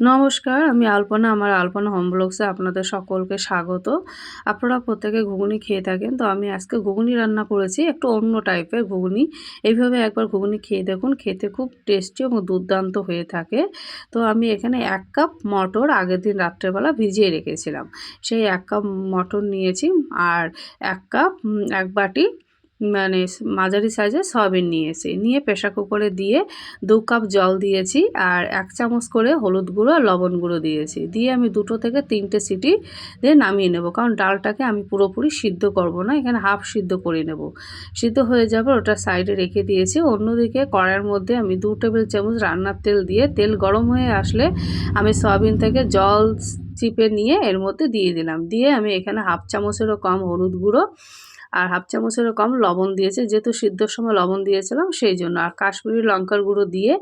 নমস্কার, আমি আলপনা, আমার আলপনা হোম ব্লগসে আপনাদের সকলকে স্বাগত। আপনারা প্রত্যেকে ঘুগনি খেয়ে থাকেন, তো আমি আজকে ঘুগনি রান্না করেছি, একটু অন্য টাইপের ঘুগনি। এইভাবে একবার ঘুগনি খেয়ে দেখুন, খেতে খুব টেস্টি এবং দুর্দান্ত হয়ে থাকে। তো আমি এখানে এক কাপ মটর আগের দিন রাত্রেবেলা ভিজিয়ে রেখেছিলাম। সেই এক কাপ মটর নিয়েছি, আর এক কাপ এক বাটি মানে মাঝারি সাইজের সয়াবিন নিয়েছি। নিয়ে প্রেশার কুকারে দিয়ে দু কাপ জল দিয়েছি আর এক চামচ করে হলুদ গুঁড়ো আর লবণ গুঁড়ো দিয়েছি। দিয়ে আমি দুটো থেকে তিনটে সিটি দিয়ে নামিয়ে নেব। কারণ ডালটাকে আমি পুরোপুরি সিদ্ধ করব না, এখানে হাফ সিদ্ধ করে নেব। সিদ্ধ হয়ে যাবে ওটা সাইডে রেখে দিয়েছি। অন্যদিকে কড়াইয়ের মধ্যে আমি দু টেবিল চামচ রান্নার তেল দিয়ে, তেল গরম হয়ে আসলে আমি সয়াবিন থেকে জল চিপে নিয়ে এর মধ্যে দিয়ে দিলাম। দিয়ে আমি এখানে হাফ চামচেরও কম হলুদ গুঁড়ো আর হাফ চামচেরও কম লবণ দিয়েছে। যেহেতু সিদ্ধর সময় লবণ দিয়েছিলাম, সেই জন্য। আর কাশ্মীরি লঙ্কার গুঁড়ো দিয়ে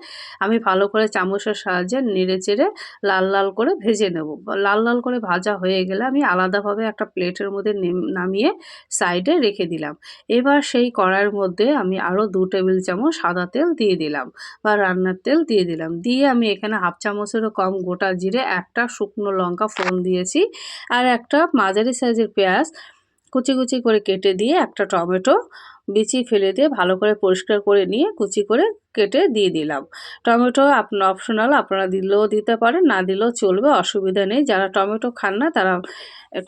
আমি ভালো করে চামচের সাহায্যে নেড়ে চেড়ে লাল লাল করে ভেজে নেব। লাল লাল করে ভাজা হয়ে গেলে আমি আলাদাভাবে একটা প্লেটের মধ্যে নামিয়ে সাইডে রেখে দিলাম। এবার সেই কড়াইয়ের মধ্যে আমি আরও দু টেবিল চামচ সাদা তেল দিয়ে দিলাম বা রান্নার তেল দিয়ে দিলাম। দিয়ে আমি এখানে হাফ চামচেরও কম গোটা জিরে, একটা শুকনো লঙ্কা ফোড়ন দিয়েছি আর একটা মাঝারি সাইজের পেঁয়াজ কুচি কুচি করে কেটে দিয়ে একটা টমেটো বিচি ফেলে দিয়ে ভালো করে পরিষ্কার করে নিয়ে কুচি করে কেটে দিয়ে দিলাম। টমেটো আপনার অপশনাল আপনারা দিলেও দিতে পারেন, না দিলেও চলবে, অসুবিধা নেই। যারা টমেটো খান না, তারা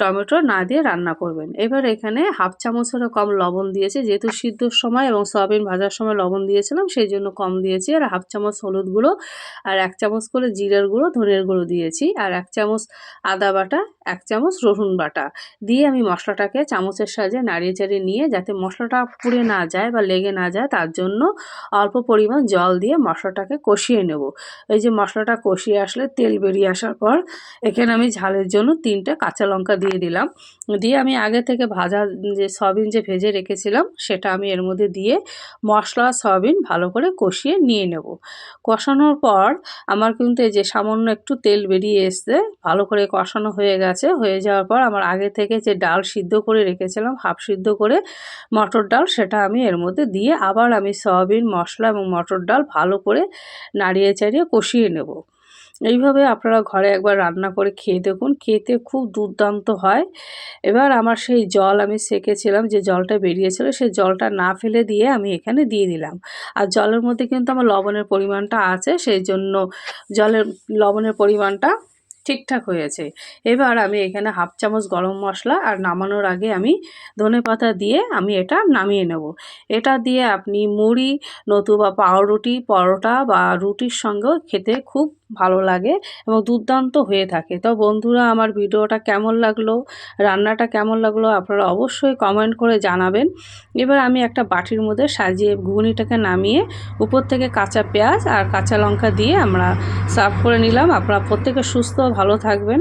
টমেটো না দিয়ে রান্না করবেন। এবার এখানে হাফ চামচেরও কম লবণ দিয়েছে। যেহেতু সিদ্ধর সময় এবং সয়াবিন ভাজার সময় লবণ দিয়েছিলাম, সেই জন্য কম দিয়েছি। আর হাফ চামচ হলুদ গুঁড়ো আর এক চামচ করে জিরার গুঁড়ো, ধনের গুঁড়ো দিয়েছি। আর এক চামচ আদা বাটা, এক চামচ রসুন বাটা। দিয়ে আমি মশলাটাকে চামচের সাহায্যে নাড়িয়ে চাড়িয়ে নিয়ে যাতে মশলাটা পুড়ে না যায় বা লেগে না যায়, তার জন্য অল্প পরিমাণ জল দিয়ে মশলাটাকে কষিয়ে নেব। এই যে মশলাটা কষিয়ে আসলে তেল বেরিয়ে আসার পর, এখানে আমি ঝালের জন্য তিনটে কাঁচা লঙ্কা দিয়ে দিলাম। দিয়ে আমি আগে থেকে ভাজা যে সয়াবিন যে ভেজে রেখেছিলাম, সেটা আমি এর মধ্যে দিয়ে মশলা সয়াবিন ভালো করে কষিয়ে নিয়ে নেব। কষানোর পর আমার কিন্তু এই যে সামান্য একটু তেল বেরিয়ে এসছে, ভালো করে কষানো হয়ে গেছে। হয়ে যাওয়ার পর আমার আগে থেকে যে ডাল সিদ্ধ করে রেখেছিলাম, হাফ সিদ্ধ করে মটর ডাল সেটা আমি এর মধ্যে দিয়ে আবার আমি সয়াবিন, মশলা এবং মটর ডাল ভালো করে নাড়িয়ে চাড়িয়ে কষিয়ে নেব। এইভাবে আপনারা ঘরে একবার রান্না করে খেয়ে দেখুন, খেতে খুব দুর্দান্ত হয়। এবার আমার সেই জল আমি সেকেছিলাম, যে জলটা বেরিয়েছিল সেই জলটা না ফেলে দিয়ে আমি এখানে দিয়ে দিলাম। আর জলের মধ্যে কিন্তু আমার লবণের পরিমাণটা আছে, সেই জন্য জলের, লবণের পরিমাণটা ঠিকঠাক হয়েছে। এবার আমি এখানে হাফ চামচ গরম মশলা আর নামানোর আগে আমি ধনে পাতা দিয়ে আমি এটা নামিয়ে নেব। এটা দিয়ে আপনি মুড়ি নতুবা পাউরুটি, পরোটা বা রুটির সঙ্গেও খেতে খুব ভালো লাগে এবং দুর্দান্ত হয়ে থাকে। তো বন্ধুরা, আমার ভিডিওটা কেমন লাগল? রান্নাটা কেমন লাগল? আপনারা অবশ্যই কমেন্ট করে জানাবেন। এবার আমি একটা বাটির মধ্যে সাজিয়ে ঘুগনিটাকে নামিয়ে উপর থেকে কাঁচা পেঁয়াজ আর কাঁচা লঙ্কা দিয়ে আমরা সার্ভ করে নিলাম। আপনারা প্রত্যেকে সুস্থ ভালো থাকবেন।